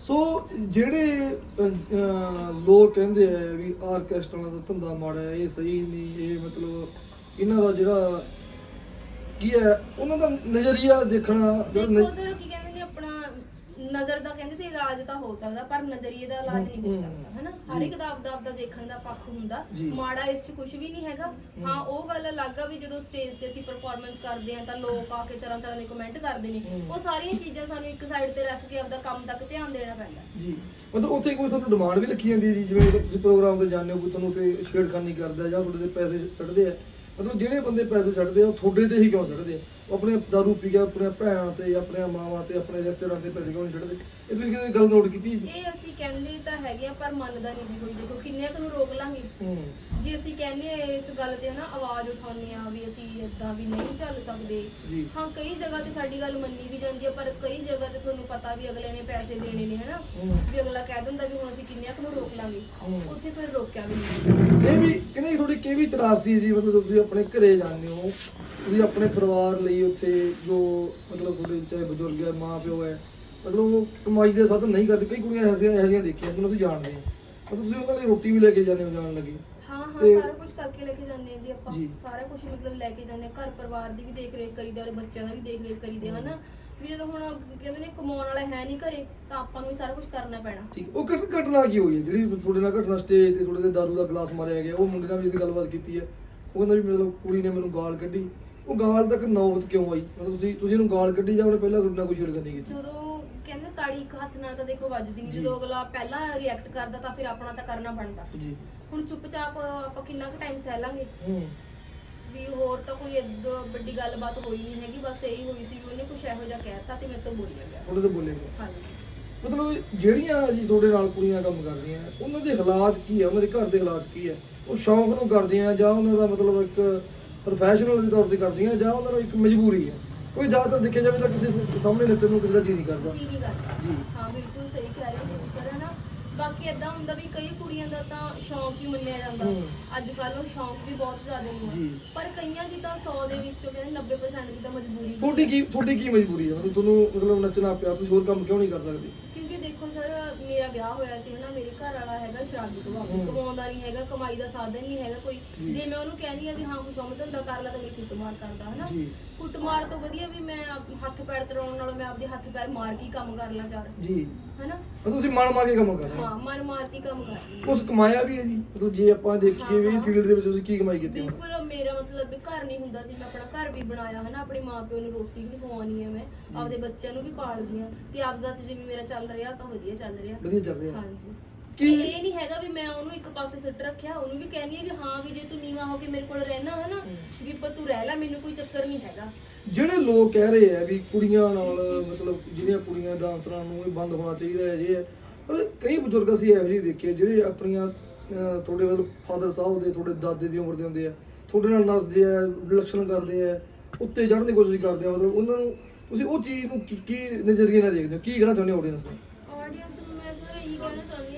ਸੋ ਜਿਹੜੇ ਅਹ, ਅਹ, ਲੋਕ ਕਹਿੰਦੇ ਆ ਵੀ ਆਰਕੈਸਟਰਾ ਦਾ ਧੰਦਾ ਮਾੜਾ ਹੈ ਇਹ ਸਹੀ ਨਹੀਂ ਇਹ ਮਤਲਬ ਇਹਨਾਂ ਦਾ ਜਿਹੜਾ ਕੀ ਹੈ ਉਹਨਾਂ ਦਾ ਨਜ਼ਰੀਆ ਦੇਖਣਾ ਜਿਹੜਾ ਦੇਖੋ ਨਜ਼- ਸਰ ਕੀ ਕਹਿੰਦੇ ਨੇ ਨਜ਼ਰ ਦਾ ਕਹਿੰਦੇ ਤੇ ਇਲਾਜ ਤਾਂ ਹੋ ਸਕਦਾ ਪਰ ਨਜ਼ਰੀਏ ਦਾ ਇਲਾਜ ਨਹੀਂ ਹੋ ਸਕਦਾ ਹੈਨਾ? ਹਰ। ਇੱਕ ਦਾ ਆਪਦਾ ਆਪਦਾ ਦੇਖਣ ਦਾ ਪੱਖ ਹੁੰਦਾ। ਮਾੜਾ ਇਸ 'ਚ ਕੁਝ ਵੀ ਨਹੀਂ ਹੈਗਾ। ਹਾਂ। ਉਹ ਗੱਲ ਅਲੱਗ ਆ ਵੀ ਜਦੋਂ ਸਟੇਜ ਤੇ ਅਸੀਂ ਪਰਫਾਰਮੈਂਸ ਕਰਦੇ ਆ ਤਾਂ ਲੋਕ ਆ ਕੇ ਤਰ੍ਹਾਂ ਤਰ੍ਹਾਂ ਦੇ ਕਮੈਂਟ ਕਰਦੇ ਨੇ। ਉਹ ਸਾਰੀਆਂ ਚੀਜ਼ਾਂ ਸਾਨੂੰ ਇੱਕ ਸਾਈਡ ਤੇ ਰੱਖ ਕੇ ਆਪਦਾ ਕੰਮ ਤੱਕ ਧਿਆਨ ਦੇਣਾ ਪੈਂਦਾ। ਜੀ। ਮਤਲਬ ਉੱਥੇ ਕੋਈ ਤੁਹਾਨੂੰ ਡਿਮਾਂਡ ਵੀ ਰੱਖੀ ਜਾਂਦੀ ਹੈ ਜੀ ਜਿਵੇਂ ਤੁਸੀਂ ਪ੍ਰੋਗਰਾਮ ਤੇ ਜਾਂਦੇ ਹੋ ਕੋਈ ਤੁਹਾਨੂੰ ਉੱਥੇ ਛੇੜਖਾਨੀ ਕਰਦਾ ਜਾਂ ਤੁਹਾਡੇ ਤੇ ਪੈਸੇ ਛੱਡਦੇ ਆ? ਮਤਲਬ ਜਿਹੜੇ ਬੰਦੇ ਪੈਸੇ ਛੱਡਦੇ ਆ ਉਹ ਤੁਹਾਡੇ ਤੇ ਹੀ ਕਿਉਂ ਛੱਡਦੇ ਆ? ਆਪਣੇ ਦਾਰੂ ਪੀ ਕੇ ਆਪਣੇ ਭੈਣਾਂ ਤੇ ਆਪਣੇ ਮਾਵਾਂ ਤੇ ਆਪਣੇ ਰਿਸ਼ਤੇਦਾਰਾਂ ਤੇ ਪੈਸੇ ਕਿਉਂ ਨਹੀਂ ਛੱਡਦੇ? ਇਹ ਤੁਸੀਂ ਕਿਤੇ ਗੱਲ ਨੋਟ ਕੀਤੀ? ਇਹ ਅਸੀਂ ਕਹਿੰਦੇ ਤਾਂ ਹੈਗੇ ਆ ਪਰ ਮੰਨਦਾ ਨਹੀਂ ਜੀ ਕੋਈ ਦੇਖੋ ਕਿੰਨੇ ਕੁ ਨੂੰ ਰੋਕ ਲਾਂਗੇ। ਹੂੰ। ਜੇ ਅਸੀਂ ਕਹਿੰਦੇ ਆ ਇਸ ਗੱਲ ਤੇ ਨਾ ਆਵਾਜ਼ ਉਠਾਉਂਦੇ ਆ ਵੀ ਅਸੀਂ ਇਦਾਂ ਵੀ ਨਹੀਂ ਚੱਲ ਸਕਦੇ। ਜੀ। ਹਾਂ ਕਈ ਜਗ੍ਹਾ ਤੇ ਸਾਡੀ ਗੱਲ ਮੰਨੀ ਵੀ ਜਾਂਦੀ ਹੈ ਪਰ ਕਈ ਜਗ੍ਹਾ ਤੇ ਤੁਹਾਨੂੰ ਪਤਾ ਵੀ ਅਗਲੇ ਨੇ ਪੈਸੇ ਦੇਣੇ ਨੇ ਹਨਾ? ਹੂੰ। ਵੀ ਅਗਲਾ ਕਹਿ ਦਿੰਦਾ ਵੀ ਹੁਣ ਅਸੀਂ ਕਿੰਨਿਆਂ ਕੁ ਨੂੰ ਰੋਕ ਲਾਂਗੇ। ਹੂੰ। ਉੱਥੇ ਫਿਰ ਰੋਕਿਆ ਵੀ ਨਹੀਂ। ਇਹ ਵੀ ਕਹਿੰਦੇ ਥੋੜੀ ਕਿ ਵੀ ਤਰਾਸਦੀ ਹੈ ਜੀ? ਮਤਲਬ ਤੁਸੀਂ ਆਪਣੇ ਘਰੇ ਜਾਂਦੇ ਹੋ ਤੁਸੀਂ ਆਪਣੇ ਪਰਿਵਾਰ ਲਈ ਉੱਥੇ ਜੋ ਮਤਲਬ ਤੁਹਾਡੇ ਚਾਹੇ ਬਜ਼ੁਰਗ ਹੈ ਮਾਂ ਪਿਓ ਹੈ ਮਤਲਬ ਉਹ ਕਮਾਈ ਦੇ ਸਾਧਨ ਨਹੀਂ ਕਰਦੇ। ਕਈ ਕੁੜੀਆਂ ਐਸੀਆਂ ਇਹੋ ਜਿਹੀਆਂ ਦੇਖੀਆਂ ਜਿਹਨੂੰ ਅਸੀਂ ਜਾਣਦੇ ਹਾਂ। ਮਤਲਬ ਤੁਸੀਂ ਉਹਨਾਂ ਲਈ ਰੋਟੀ ਵੀ ਲੈ ਕੇ ਜਾਂਦੇ ਹੋ ਜਾਣ ਲੱਗੇ। ਹਾਂ ਹਾਂ ਤੇ- ਸਾਰਾ ਕੁਝ ਕਰਕੇ ਲੈ ਕੇ ਜਾਂਦੇ ਆ ਜੀ ਆਪਾਂ। ਜੀ। ਸਾਰਾ ਕੁਝ ਮਤਲਬ ਲੈ ਕੇ ਜਾਂਦੇ ਆ ਘਰ ਪਰਿਵਾਰ ਦੀ ਵੀ ਦੇਖ ਰੇਖ ਕਰੀਦਾ ਔਰ ਬੱਚਿਆਂ ਦਾ ਵੀ ਦੇਖ ਰੇਖ ਕਰੀਦੇ ਹਨਾ। ਵੀ ਜਦੋਂ ਹੁਣ ਕਹਿੰਦੇ ਨੇ ਕਮਾਉਣ ਵਾਲਾ ਹੈ ਨਹੀਂ ਘਰੇ ਤਾਂ ਆਪਾਂ ਨੂੰ ਵੀ ਸਾਰਾ ਕੁਝ ਕਰਨਾ ਪੈਣਾ। ਠੀਕ। ਉਹ ਘਟ- ਘਟਨਾ ਕੀ ਹੋਈ ਹੈ? ਜਿਹੜੀ ਤੁਹਾਡੇ ਨਾਲ ਘਟਨਾ ਸਟੇਜ ਤੇ ਤੁਹਾਡੇ ਤੇ ਦਾਰੂ ਦਾ ਗਲਾਸ ਮਾਰਿਆ ਗਿਆ ਉਹ ਮੁੰਡੇ ਨਾਲ ਵੀ ਅਸੀਂ ਗੱਲਬਾਤ ਕੀਤੀ ਹੈ। ਉਹ ਕਹਿੰਦਾ ਵੀ ਮਤਲਬ ਕੁੜੀ ਨੇ ਮੈਨੂੰ ਗਾਲ ਕੱਢੀ। ਉਹ ਗਾਲ ਤੱਕ ਨੌਬਤ ਕਿਉਂ ਆਈ? ਮਤਲਬ ਤੁਸੀਂ ਤੁਸੀਂ ਇਹਨੂੰ ਗਾਲ ਕੱਢੀ ਜਾਂ ਉਹਨੇ ਪਹਿਲਾਂ ਤੁਹਾਡੇ ਨਾਲ ਕੋਈ ਛੇੜਖਾਨੀ ਕੀਤੀ? ਜਦੋਂ ਕਹਿੰਦੇ ਤਾੜੀ ਇੱਕ ਹੱਥ ਨਾਲ ਤਾਂ ਦੇਖੋ ਵੱਜਦੀ ਨਹੀਂ ਜੀ। ਜਦੋਂ ਅਗਲਾ ਪਹਿਲਾਂ ਰਿਐਕਟ ਕਰਦਾ ਤਾਂ ਫਿਰ ਆਪਣਾ ਤਾਂ ਕਰਨਾ ਬਣਦਾ। ਜੀ। ਹੁਣ ਚੁੱਪਚਾਪ ਆਪਾਂ ਕਿੰਨਾ ਕੁ ਟਾਈਮ ਸਹਿ ਲਾਂਗੇ? ਹੂੰ। ਵੀ ਹੋਰ ਤਾਂ ਕੋਈ ਏਦਾਂ ਵੱਡੀ ਗੱਲਬਾਤ ਹੋਈ ਨਹੀਂ ਹੈਗੀ ਬਸ ਇਹੀ ਹੋਈ ਸੀ ਵੀ ਉਹਨੇ ਕੁਝ ਇਹੋ ਜਿਹਾ ਕਹਿਤਾ ਤੇ ਮੇਰੇ ਤੋਂ ਬੋਲਿਆ ਗਿਆ ਥੋੜੇ ਤੋਂ ਬੋਲੇ ਹਾਂਜੀ। ਮਤਲਬ ਜਿਹੜੀਆਂ ਜੀ ਤੁਹਾਡੇ ਨਾਲ ਕੁੜੀਆਂ ਕੰਮ ਕਰਦੀਆਂ ਉਹਨਾਂ ਦੇ ਹਾਲਾਤ ਕੀ ਹੈ ਉਹਨਾਂ ਦੇ ਘਰ ਦੇ ਹਾਲਾਤ ਕੀ ਹੈ ਉਹ ਸ਼ੌਂਕ ਨੂੰ ਕਰਦੀਆਂ ਜਾਂ ਉਹਨਾਂ ਦਾ ਮਤਲਬ ਇੱਕ ਪ੍ਰੋਫੈਸ਼ਨਲ ਦੇ ਤੌਰ ਤੇ ਕਰਦੀਆਂ ਜਾਂ ਉਹਨਾਂ ਨੂੰ ਇੱਕ ਮਜਬੂਰੀ ਹੈ। ਕੋਈ ਜ਼ਿਆਦਾਤਰ ਦੇਖਿਆ ਜਾਵੇ ਤਾਂ ਕਿਸੇ ਸ- ਸਾਹਮਣੇ ਨੱਚਣ ਨੂੰ ਕਿਸੇ ਦਾ ਜੀ ਨਹੀਂ ਕਰਦਾ। ਜੀ ਨਹੀਂ ਕਰਦਾ। ਜੀ। ਹਾਂ ਬਿਲਕੁਲ ਸਹੀ ਕਹਿ ਰਹੇ ਹੋ ਤੁਸੀਂ ਸਰ ਬਾਕੀ ਏਦਾਂ ਹੁੰਦਾ ਵੀ ਕਈ ਕੁੜੀਆਂ ਦਾ ਤਾਂ ਸ਼ੌਂਕ ਹੀ ਮੰਨਿਆ ਜਾਂਦਾ। ਹੂੰ। ਅੱਜ ਕੱਲ੍ਹ ਉਹ ਸ਼ੌਂਕ ਵੀ ਬਹੁਤ ਜ਼ਿਆਦਾ ਨੇ ਜੀ। ਪਰ ਕਈਆਂ ਦੀ ਤਾਂ 100 ਦੇ ਵਿੱਚੋਂ ਕਹਿੰਦੇ 90% ਦੀ ਤਾਂ ਮਜਬੂਰੀ ਤੁਹਾਡੀ ਕੀ ਤੁਹਾਡੀ ਕੀ ਮਜਬੂਰੀ ਹੈ? ਮਤਲਬ ਤੁਹਾਨੂੰ ਮਤਲਬ ਨੱਚਣਾ ਪਿਆ ਤੁਸੀਂ ਹੋਰ ਕੰਮ ਕਿਉਂ ਨਹੀਂ ਕਰ ਸਕਦੇ? ਕਿਉਂਕਿ ਸਰ ਮੇਰਾ ਵਿਆਹ ਹੋਇਆ ਸੀ ਹਨਾ ਮੇਰੇ ਘਰ ਵਾਲਾ ਹੈਗਾ ਸ਼ਰਾਬੀ ਕਮਾਉਂਦਾ। ਕਮਾਉਂਦਾ ਨਹੀਂ ਹੈਗਾ ਕਮਾਈ ਦਾ ਸਾਧਨ ਨਹੀਂ ਹੈਗਾ ਕੋਈ। ਜੀ। ਮੈਂ ਉਹਨੂੰ ਕਹਿੰਦੀ ਆ ਵੀ ਹਾਂ ਕੋਈ ਕੰਮ ਧੰਦਾ ਕਰ ਲੈ ਤਾਂ ਮੇਰੀ ਕੁੱਟਮਾਰ ਕਰਦਾ ਹਨਾ? ਕੁੱਟਮਾਰ ਤੋਂ ਵਧੀਆ ਵੀ ਮੈਂ ਆਪ- ਹੱਥ ਪੈਰ ਤੜਾਉਣ ਨਾਲੋਂ ਮੈਂ ਆਪਦੇ ਹੱਥ ਪੈਰ ਮਾਰ ਕੇ ਹੀ ਕੰਮ ਕਰ ਲਾਂ ਚਾਰ। ਜੀ। ਹਨਾ? ਮਤਲਬ ਤੁਸੀਂ ਮਨ ਮਾਰ ਕੇ ਕੰਮ ਕਰ ਰਹੇ ਹੋ ਹਾਂ ਮਰ ਮਾਰ ਕੇ ਕੰਮ ਕਰ ਰਹੀ ਹਾਂ। ਉਸ ਕਮਾਇਆ ਵੀ ਹੈ ਜੀ। ਮਤਲਬ ਜੇ ਆਪਾਂ ਦੇਖੀਏ ਵੀ ਹਾਂ। ਫੀਲਡ ਦੇ ਵਿੱਚ ਤੁਸੀਂ ਕੀ ਕਮਾਈ ਕੀਤੀ ਹੈ। ਬਿਲਕੁਲ ਮੇਰਾ ਮਤਲਬ ਵੀ ਘਰ ਨਹੀਂ ਹੁੰਦਾ ਸੀ। ਮੈਂ ਆਪਣਾ ਘਰ ਵੀ ਬਣਾਇਆ ਹਨਾ। ਆਪਣੇ ਮਾਪਿਓ ਨੂੰ ਰੋਟੀ ਵੀ ਖਵਾਉਣੀ ਹੈ ਮੈਂ। ਆਪਦੇ ਬੱਚਿਆਂ ਨੂੰ ਵੀ ਪਾਲਦੀ ਹਾਂ। ਤੇ ਆਪਦਾ ਤੇ ਜਿਵੇਂ ਮੇਰਾ ਚੱਲ ਰਿਹਾ ਤਾਂ ਵਧੀਆ ਚੱਲ ਰਿਹਾ। ਵਧੀਆ ਚੱਲ ਰਿਹਾ। ਹਾਂਜੀ। ਕਿ ਇਹ ਨਹੀਂ ਹੈਗਾ ਵੀ ਮੈਂ ਉਹਨੂੰ ਇੱਕ ਪਾਸੇ ਸਿੱਟ ਰੱਖਿਆ ਉਹਨੂੰ ਵੀ ਕਹਿੰਦੀ ਆ ਵੀ ਹਾਂ ਵੀ ਜੇ ਤੂੰ ਨੀਵਾ ਹੋ ਕੇ ਮੇਰੇ ਕੋਲ ਰਹਿਣਾ ਹੈ। ਨਾ ਵੀ ਪਰ ਤੂੰ ਰਹਿ ਲੈ ਮੈਨੂੰ ਕੋਈ ਚੱਕਰ ਨਹੀਂ ਹੈਗਾ। ਜਿਹੜੇ ਲੋਕ ਕਹਿ ਰਹੇ ਆ ਵੀ ਕੁੜੀਆਂ ਨਾਲ ਮਤਲਬ ਜਿਹੜੀਆਂ ਕੁੜੀਆਂ ਡਾਂਸਰਾਂ ਨੂੰ ਇਹ ਬੰਦ ਹੋਣਾ ਚਾਹੀਦਾ ਹੈ ਜੇ ਪਰ ਕਈ ਬਜ਼ੁਰਗ ਅਸੀਂ ਇਹੋ ਜਿਹੇ ਦੇਖੇ ਜਿਹੜੇ ਆਪਣੀਆਂ ਅਹ, ਤੁਹਾਡੇ ਫਾਦਰ ਸਾਹਿਬ ਦੇ ਤੁਹਾਡੇ ਦਾਦੇ ਦੀ ਉਮਰ ਦੇ ਹੁੰਦੇ ਆ ਤੁਹਾਡੇ ਨਾਲ ਨਸਦੇ ਆ ਲੱਛਣ ਕਰਦੇ ਆ ਉੱਤੇ ਚੜ੍ਹਨ ਦੀ ਕੋਸ਼ਿਸ਼ ਕਰਦੇ ਆ ਮਤਲਬ ਉਹਨਾਂ ਨੂੰ ਤੁਸੀਂ ਉਹ ਚੀਜ਼ ਨੂੰ ਕੀ ਕੀ ਨਜ਼ਰੀਏ ਨਾਲ ਦੇਖਦੇ ਹੋ? ਕੀ ਕਹਿਣਾ ਚਾਹੁੰਦੇ ਹੋ ਆਡੀਅנס ਨੂੰ? ਆਡੀਅੰਸ ਨੂੰ ਮੈਂ ਸਰ ਇਹੀ ਕਹਿਣਾ ਚਾਹੁੰਦੀ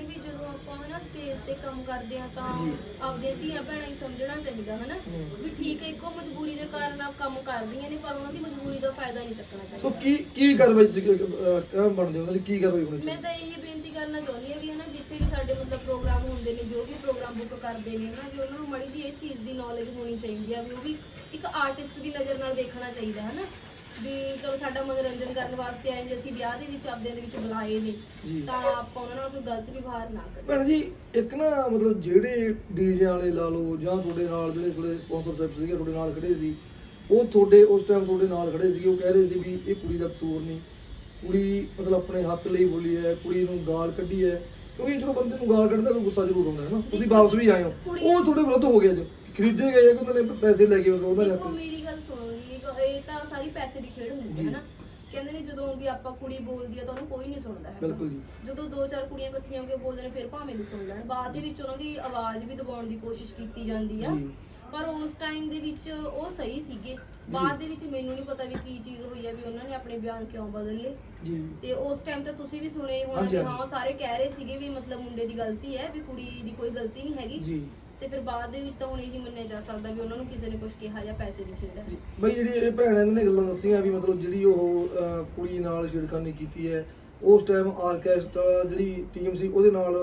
ਸਟੇਜ ਤੇ ਕੰਮ ਕਰਦੇ ਆ ਤਾਂ ਜੀ। ਆਪਦੀਆਂ ਧੀਆਂ ਭੈਣਾਂ ਹੀ ਸਮਝਣਾ ਚਾਹੀਦਾ ਹਨਾ? ਹੂੰ। ਵੀ ਠੀਕ ਹੈ ਇੱਕੋ ਮਜਬੂਰੀ ਦੇ ਕਾਰਨ ਆਪ ਕੰਮ ਕਰ ਰਹੀਆਂ ਨੇ ਪਰ ਉਹਨਾਂ ਦੀ ਮਜਬੂਰੀ ਦਾ ਫਾਇਦਾ ਨਹੀਂ ਚੱਕਣਾ ਸੋ ਚਾਹੀਦਾ ਕੀ ਕੀ ਕਾਰਵਾਈ ਤੁਸੀਂ ਅਹ, ਕਹਿ ਬਣਦੇ ਹੋ? ਉਹਨਾਂ ਦੀ ਕੀ ਕਾਰਵਾਈ ਹੋਣੀ ਮੈਂ ਚਾਹੀਦੀ ਤਾਂ ਇਹੀ ਬੇਨਤੀ ਕਰਨਾ ਚਾਹੁੰਦੀ ਹਾਂ ਵੀ ਹਨਾ ਜਿੱਥੇ ਵੀ ਸਾਡੇ ਮਤਲਬ ਪ੍ਰੋਗਰਾਮ ਹੁੰਦੇ ਨੇ ਜੋ ਵੀ ਪ੍ਰੋਗਰਾਮ ਬੁੱਕ ਕਰਦੇ ਨੇ ਹਨਾ ਵੀ ਉਹਨਾਂ ਨੂੰ ਮੜੀ ਜੀ ਇਹ ਚੀਜ਼ ਦੀ ਨੌਲੇਜ ਹੋਣੀ ਚਾਹੀਦੀ ਆ ਵੀ ਉਹ ਵੀ ਇੱਕ ਆਰਟਿਸਟ ਦੀ ਨਜ਼ਰ ਨਾਲ ਦੇਖਣਾ ਚਾਹੀਦਾ ਹਨਾ? ਵੀ ਚਲੋ ਸਾਡਾ ਮਨੋਰੰਜਨ ਕਰਨ ਵਾਸਤੇ ਆਏ ਜੇ ਅਸੀਂ ਵਿਆਹ ਦੇ ਵਿੱਚ ਆਪਦਿਆਂ ਦੇ ਵਿੱਚ ਬੁਲਾਏ ਨੇ। ਜੀ। ਤਾਂ ਆਪਾਂ ਉਹਨਾਂ ਨਾਲ ਕੋਈ ਗਲਤ ਵਿਵਹਾਰ ਨਾ ਕਰੀਏ। ਭੈਣ ਜੀ ਇੱਕ ਨਾ ਮਤਲਬ ਜਿਹੜੇ ਡੀਜੇ ਵਾਲੇ ਲਾ ਲਓ ਜਾਂ ਤੁਹਾਡੇ ਨਾਲ ਜਿਹੜੇ ਤੁਹਾਡੇ ਸਪਾਂਸਰਸ਼ਿਪ ਸੀਗੇ ਤੁਹਾਡੇ ਨਾਲ ਖੜੇ ਸੀ ਉਹ ਤੁਹਾਡੇ ਉਸ ਟਾਈਮ ਤੁਹਾਡੇ ਨਾਲ ਖੜੇ ਸੀ ਉਹ ਕਹਿ ਰਹੇ ਸੀ ਵੀ ਇਹ ਕੁੜੀ ਦਾ ਕਸੂਰ ਨਹੀਂ। ਕੁੜੀ ਮਤਲਬ ਆਪਣੇ ਹੱਕ ਲਈ ਬੋਲੀ ਹੈ ਕੁੜੀ ਨੂੰ ਗਾਲ ਕੱਢੀ ਹੈ। ਕਿਉਂਕਿ ਜਦੋਂ ਬੰਦੇ ਨੂੰ ਗਾਲ ਕੱਢਦਾ ਕੋਈ ਗੁੱਸਾ ਜ਼ਰੂਰ ਹੁੰਦਾ ਹੈ ਨਾ ਤੁਸੀਂ ਵਾਪਸ ਵੀ ਆਏ ਹੋ। ਉਹ ਤੁਹਾਡੇ ਵਿਰੁੱਧ ਹੋ ਗਿਆ ਜੀ ਖਰੀਦੇ ਗਏ ਕਿ ਉਹਨਾਂ ਨੇ ਪੈਸੇ ਲੈ ਕੇ ਉਹਦਾ ਦੇਖੋ ਮੇਰੀ ਗੱਲ ਸੁਣੋ ਜੀ ਇਹ- ਇਹ ਤਾਂ ਸਾਰੀ ਪੈਸੇ ਦੀ ਖੇਡ ਹੁੰਦੀ। ਹੈ ਨਾ। ਕਹਿੰਦੇ ਨੇ ਜਦੋਂ ਵੀ ਆਪਾਂ ਕੁੜੀ ਬੋਲਦੀ ਆ ਤਾਂ ਉਹਨੂੰ ਕੋਈ ਨਹੀਂ ਸੁਣਦਾ ਹੈਗਾ। ਬਿਲਕੁਲ ਜੀ। ਜਦੋਂ ਦੋ ਚਾਰ ਕੁੜੀਆਂ ਇਕੱਠੀਆਂ ਹੋ ਕੇ ਬੋਲਦੇ ਨੇ ਫਿਰ ਭਾਵੇਂ ਨਹੀਂ ਸੁਣ ਲੈਣ ਬਾਅਦ ਦੇ ਵਿੱਚ ਉਹਨਾਂ ਦੀ ਆਵਾਜ਼ ਵੀ ਦਬਾਉਣ ਦੀ ਕੋਸ਼ਿਸ਼ ਕੀਤੀ ਜਾਂਦੀ ਆ। ਜੀ। ਪਰ ਉਸ ਟਾਈਮ ਦੇ ਵਿੱਚ ਉਹ ਸਹੀ ਸੀਗੇ। ਬਾਅਦ ਦੇ ਵਿੱਚ ਮੈਨੂੰ ਨਹੀਂ ਪਤਾ ਵੀ ਕੀ ਚੀਜ਼ ਹੋਈ ਆ ਵੀ ਉਹਨਾਂ ਨੇ ਆਪਣੇ ਬਿਆਨ ਕਿਉਂ ਬਦਲ ਲਏ ਜੀ। ਤੇ ਉਸ ਟਾਈਮ ਤੇ ਤੁਸੀਂ ਵੀ ਸੁਣੇ ਹੋਣਾ ਹਾਂਜੀ, ਵੀ ਹਾਂਜੀ। ਹਾਂ ਸਾਰੇ ਕਹਿ ਰਹੇ ਸੀਗੇ ਵੀ ਮਤਲਬ ਮੁੰਡੇ ਦੀ ਗਲਤੀ ਹੈ ਵੀ ਕੁੜੀ ਦੀ ਕੋਈ ਗਲਤੀ ਨਹੀਂ ਹੈਗੀ। ਜੀ। ਤੇ ਫਿਰ ਬਾਅਦ ਦੇ ਵਿੱਚ ਤਾਂ ਹੁਣ ਇਹੀ ਮੰਨਿਆ ਜਾ ਸਕਦਾ ਵੀ ਉਹਨਾਂ ਨੂੰ ਕਿਸੇ ਨੇ ਕੁਝ ਕਿਹਾ ਜਾਂ ਪੈਸੇ ਦੀ ਖੇਡ ਹੈ। ਬਈ ਜਿਹੜੀ ਇਹ ਭੈਣ ਇਹਨਾਂ ਨੇ ਗੱਲਾਂ ਦੱਸੀਆਂ ਵੀ ਮਤਲਬ ਜਿਹੜੀ ਉਹ ਅਹ, ਕੁੜੀ ਨਾਲ ਛੇੜਖਾਨੀ ਕੀਤੀ ਹੈ ਉਸ ਟਾਈਮ ਆਰਕੈਸਟਰਾ ਜਿਹੜੀ ਟੀਮ ਸੀ ਉਹਦੇ ਨਾਲ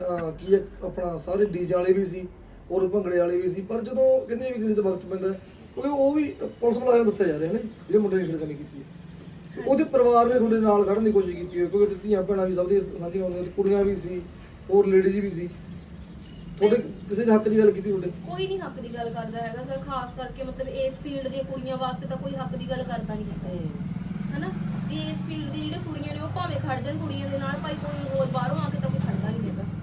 ਅਹ, ਕੀ ਹੈ ਆਪਣਾ ਸਾਰੇ ਡੀਜੇ ਵਾਲੇ ਵੀ ਸੀ ਔਰ ਭੰਗੜੇ ਵਾਲੇ ਵੀ ਸੀ ਪਰ ਜਦੋਂ ਕਹਿੰਦੇ ਵੀ ਕਿਸੇ ਦਾ ਵਕਤ ਪੈਂਦਾ ਹੈ, ਕਿਉਂਕਿ ਉਹ ਵੀ ਪੁਲਿਸ ਮੁਲਾਜ਼ਮ ਦੱਸਿਆ ਜਾ ਰਿਹਾ ਨੇ ਜਿਹੜੇ ਮੁੰਡੇ ਨੇ ਛੇੜਖਾਨੀ ਕੀਤੀ ਹੈ। ਤੇ ਉਹਦੇ ਪਰਿਵਾਰ ਨੇ ਤੁਹਾਡੇ ਨਾਲ ਖੜਨ ਦੀ ਕੋਸ਼ਿਸ਼ ਕੀਤੀ ਹੈ ਕਿਉਂਕਿ ਧੀਆਂ ਭੈਣਾਂ ਵੀ ਸਭ ਦੀਆਂ ਸਾਂਝੀਆਂ ਹੁੰਦੀਆਂ ਤੇ ਕੁੜੀਆਂ ਵੀ ਸੀ ਹੋਰ ਲੇਡੀਜ਼ ਵੀ ਸੀ। ਤੁਹਾਡੇ ਕਿਸੇ ਦੇ ਹੱਕ ਦੀ ਗੱਲ ਕੀਤੀ ਤੁਹਾਡੇ ਕੋਈ ਨਹੀਂ ਹੱਕ ਦੀ ਗੱਲ ਕਰਦਾ ਹੈਗਾ ਸਰ ਖਾਸ ਕਰਕੇ ਮਤਲਬ ਇਸ ਫੀਲਡ ਦੀਆਂ ਕੁੜੀਆਂ ਵਾਸਤੇ ਤਾਂ ਕੋਈ ਹੱਕ ਦੀ ਗੱਲ ਕਰਦਾ ਨਹੀਂ ਹੈਗਾ। ਹਨਾ? ਵੀ ਇਸ ਫੀਲਡ ਦੀ ਜਿਹੜੇ ਕੁੜੀਆਂ ਨੇ ਉਹ ਭਾਵੇਂ ਖੜ ਜਾਣ ਕੁੜੀਆਂ ਦੇ ਨਾਲ ਭਾਈ ਕੋਈ ਹੋਰ ਬਾਹਰੋਂ ਆ ਕੇ ਤਾਂ ਕੋਈ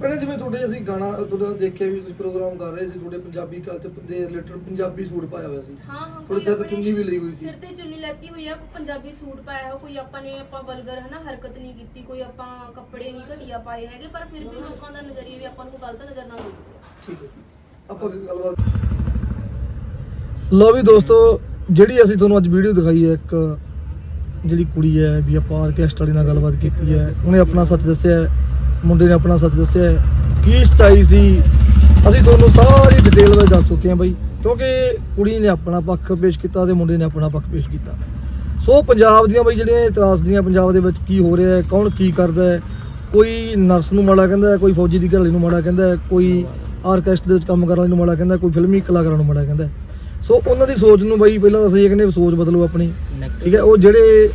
ਭੈਣੇ ਜਿਵੇਂ ਤੁਹਾਡੇ ਅਸੀਂ ਗਾਣਾ ਤੁਹਾਡਾ ਦੇਖਿਆ ਵੀ ਤੁਸੀਂ ਪ੍ਰੋਗਰਾਮ ਕਰ ਰਹੇ ਸੀ ਤੁਹਾਡੇ ਪੰਜਾਬੀ ਕਲਚਰ ਦੇ ਰਿਲੇਟਡ ਪੰਜਾਬੀ ਸੂਟ ਪਾਇਆ ਹੋਇਆ ਸੀ। ਹਾਂ ਹਾਂ ਥੋੜੇ ਕੋਈ ਆਪਣੇ ਚੁੰਨੀ ਵੀ ਲਈ ਹੋਈ ਸੀ। ਸਿਰ ਤੇ ਚੁੰਨੀ ਲੈਤੀ ਹੋਈ ਆ ਕੋਈ ਪੰਜਾਬੀ ਸੂਟ ਪਾਇਆ ਹੋ ਕੋਈ ਆਪਾਂ ਨੇ ਆਪਾਂ ਵਲਗਰ ਹਨਾ ਹਰਕਤ ਨਹੀਂ ਕੀਤੀ ਕੋਈ ਆਪਾਂ ਕੱਪੜੇ ਨਹੀਂ ਘਟੀਆ ਪਾਏ ਹੈਗੇ ਪਰ ਫਿਰ ਵੀ ਲੋਕਾਂ ਦਾ ਨਜ਼ਰੀਆ ਵੀ ਆਪਾਂ ਨੂੰ ਗਲਤ ਨਜ਼ਰ ਨਾਲ ਦੇਖਦੇ ਆ। ਠੀਕ ਹੈ ਆਪਾਂ ਅੱਗੇ ਗੱਲਬਾਤ ਲੋ ਵੀ ਦੋਸਤੋ ਜਿਹੜੀ ਅਸੀਂ ਤੁਹਾਨੂੰ ਅੱਜ ਵੀਡੀਓ ਦਿਖਾਈ ਹੈ ਇੱਕ ਜਿਹੜੀ ਕੁੜੀ ਹੈ ਵੀ ਆਪਾਂ ਆਰਕੈਸਟਰਾ ਵਾਲੀ ਨਾਲ ਗੱਲਬਾਤ ਕੀਤੀ ਹੈ ਉਹਨੇ ਆਪਣਾ ਸੱਚ ਦੱਸਿਆ ਹੈ, ਮੁੰਡੇ ਨੇ ਆਪਣਾ ਸੱਚ ਦੱਸਿਆ ਹੈ, ਕੀ ਸਚਾਈ ਸੀ? ਅਸੀਂ ਤੁਹਾਨੂੰ ਸਾਰੀ ਡਿਟੇਲ ਵਿੱਚ ਦੱਸ ਚੁੱਕੇ ਹਾਂ ਬਾਈ। ਕਿਉਂਕਿ ਕੁੜੀ ਨੇ ਆਪਣਾ ਪੱਖ ਪੇਸ਼ ਕੀਤਾ ਤੇ ਮੁੰਡੇ ਨੇ ਆਪਣਾ ਪੱਖ ਪੇਸ਼ ਕੀਤਾ। ਸੋ ਪੰਜਾਬ ਦੀਆਂ ਬਈ ਜਿਹੜੀਆਂ ਇਤਰਾਜ਼ ਦੀਆਂ ਪੰਜਾਬ ਦੇ ਵਿੱਚ ਕੀ ਹੋ ਰਿਹਾ ਹੈ ਕੌਣ ਕੀ ਕਰਦਾ ਹੈ ਕੋਈ ਨਰਸ ਨੂੰ ਮਾੜਾ ਕਹਿੰਦਾ ਹੈ ਕੋਈ ਫੌਜੀ ਦੀ ਘਰਵਾਲੀ ਨੂੰ ਮਾੜਾ ਕਹਿੰਦਾ ਹੈ ਕੋਈ ਆਰਕੈਸਟਰਾ ਦੇ ਵਿੱਚ ਕੰਮ ਕਰਨ ਵਾਲੀ ਨੂੰ ਮਾੜਾ ਕਹਿੰਦਾ ਹੈ, ਕੋਈ ਫਿਲਮੀ ਕਲਾਕਾਰਾਂ ਨੂੰ ਮਾੜਾ ਕਹਿੰਦਾ ਹੈ। ਸੋ ਉਹਨਾਂ ਦੀ ਸੋਚ ਨੂੰ ਬਈ ਪਹਿਲਾਂ ਤਾਂ ਅਸੀਂ ਇਹ ਕਹਿੰਦੇ ਵੀ ਸੋਚ ਬਦਲੋ ਆਪਣੀ। ਠੀਕ ਹੈ? ਉਹ ਜਿਹੜੇ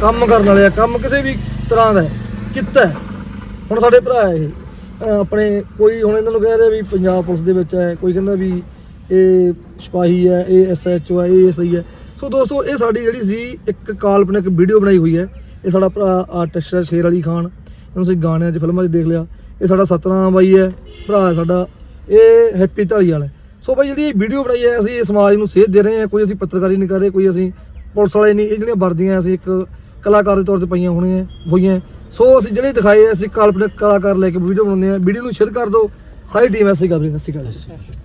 ਕੰਮ ਕਰਨ ਵਾਲੇ ਆ ਕੰਮ ਕਿਸੇ ਵੀ ਤਰ੍ਹਾਂ ਦਾ ਹੈ, ਕਿੱਤਾ ਹੈ। ਹੁਣ ਸਾਡੇ ਭਰਾ ਇਹ। ਅਹ ਆਪਣੇ ਕੋਈ ਹੁਣ ਇਹਨਾਂ ਨੂੰ ਕਹਿ ਰਿਹਾ ਵੀ ਪੰਜਾਬ ਪੁਲਿਸ ਦੇ ਵਿੱਚ ਹੈ, ਕੋਈ ਕਹਿੰਦਾ ਵੀ ਇਹ ਸਿਪਾਹੀ ਹੈ, ਇਹ ਐਸਐਚਓ ਹੈ, ਇਹ ਐਸਆਈ ਹੈ। ਸੋ ਦੋਸਤੋ, ਇਹ ਸਾਡੀ ਜਿਹੜੀ ਸੀ ਇੱਕ ਕਾਲਪਨਿਕ ਵੀਡੀਓ ਬਣਾਈ ਹੋਈ ਹੈ। ਇਹ ਸਾਡਾ ਭਰਾ ਆਰਟਿਸਟ ਹੈ ਸ਼ੇਰ ਅਲੀ ਖਾਨ। ਇਹਨੂੰ ਤੁਸੀਂ ਗਾਣਿਆਂ 'ਚ, ਫਿਲਮਾਂ 'ਚ ਦੇਖ ਲਿਆ। ਇਹ ਸਾਡਾ ਸਤਨਾਮ ਬਾਈ ਹੈ। ਭਰਾ ਹੈ ਸਾਡਾ। ਇਹ ਹੈਪੀ ਢਾਲੀਵਾਲ ਹੈ। ਸੋ ਬਾਈ, ਜਿਹੜੀ ਵੀਡੀਓ ਬਣਾਈ ਹੈ, ਅਸੀਂ ਸਮਾਜ ਨੂੰ ਸੇਧ ਦੇ ਰਹੇ ਹਾਂ। ਕੋਈ ਅਸੀਂ ਪੱਤਰਕਾਰੀ ਨਹੀਂ ਕਰ ਰਹੇ, ਕੋਈ ਅਸੀਂ ਪੁਲਿਸ ਵਾਲੇ ਨਹੀਂ। ਇਹ ਜਿਹੜੀਆਂ ਵਰਦੀਆਂ ਅਸੀਂ ਇੱਕ ਕਲਾਕਾਰ ਦੇ ਤੌਰ ਤੇ ਪਈਆਂ ਹੋਣੀਆਂ, ਹੋਈਆਂ। ਸੋ ਅਸੀਂ ਜਿਹੜੇ ਦਿਖਾਏ ਆ, ਅਸੀਂ ਕਾਲਪਨਿਕ ਕਲਾਕਾਰ ਲੈ ਕੇ ਵੀਡੀਓ ਬਣਾਉਂਦੇ ਆ। ਵੀਡੀਓ ਨੂੰ ਸ਼ੇਅਰ ਕਰ ਦਿਓ। ਸਾਰੀ ਟੀਮ ਐਸੀ ਕਰ ਰਹੀ ਸਤਿ ਸ਼੍ਰੀ ਅਕਾਲ ਜੀ।